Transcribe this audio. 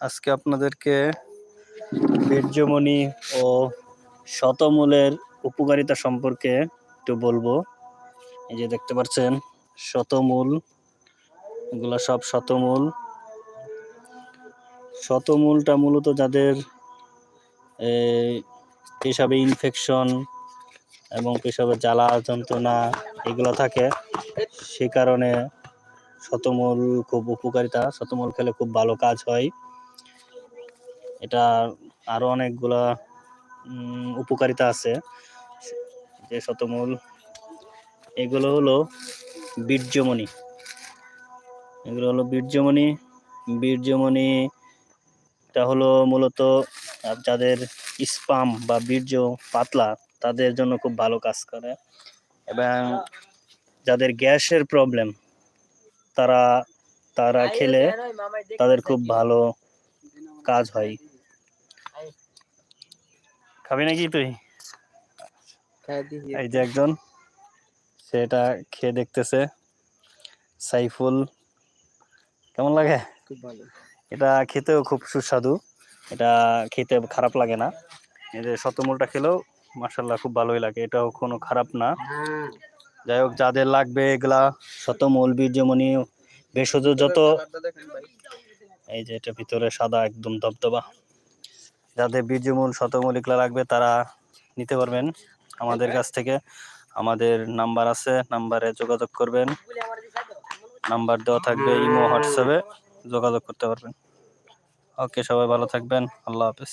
আজকে আপনাদেরকে বীর্যমণি ও শতমূলের উপকারিতা সম্পর্কে একটু বলব। এই যে দেখতে পাচ্ছেন, শতমূল, এগুলো সব শতমূল। শতমূলটা মূলত যাদের পেশাবে ইনফেকশন এবং পেশাবে জ্বালা যন্ত্রণা এগুলো থাকে, সে কারণে শতমূল খুব উপকারিতা, শতমূল খেলে খুব ভালো কাজ হয়। এটা আরও অনেকগুলা উপকারিতা আছে। যে শতমূল এগুলো হলো বীর্যমণি। এগুলো হলো বীর্যমণি। বীর্যমণি এটা হলো মূলত যাদের স্পাম বা বীর্য পাতলা তাদের জন্য খুব ভালো কাজ করে। এবং যাদের গ্যাসের প্রবলেম তারা তারা খেলে তাদের খুব ভালো কাজ হয়। খাবি নাকি তুই? এই যে একজন সেটা খেয়ে দেখতেছে। সাইফুল কেমন লাগে? এটা খেতেও খুব সুস্বাদু। এটা খেতে খারাপ লাগে না। এই যে শতমূলটা খেলেও মার্শাল্লাহ খুব ভালোই লাগে। এটাও কোনো খারাপ না। যাই হোক যাদের লাগবে এগুলা শতমূল বীর্যমণি ভেষজ যত এই যে এটা ভিতরে সাদা একদম দবদবা যাদের বীর্যমূল শতমূল এগুলা লাগবে তারা নিতে পারবেন আমাদের কাছ থেকে। আমাদের নাম্বার আছে, নাম্বারে যোগাযোগ করবেন। নাম্বার দেওয়া থাকবে ইমো, হোয়াটসঅ্যাপে যোগাযোগ করতে পারবেন। ওকে, সবাই ভালো থাকবেন। আল্লাহ হাফেজ।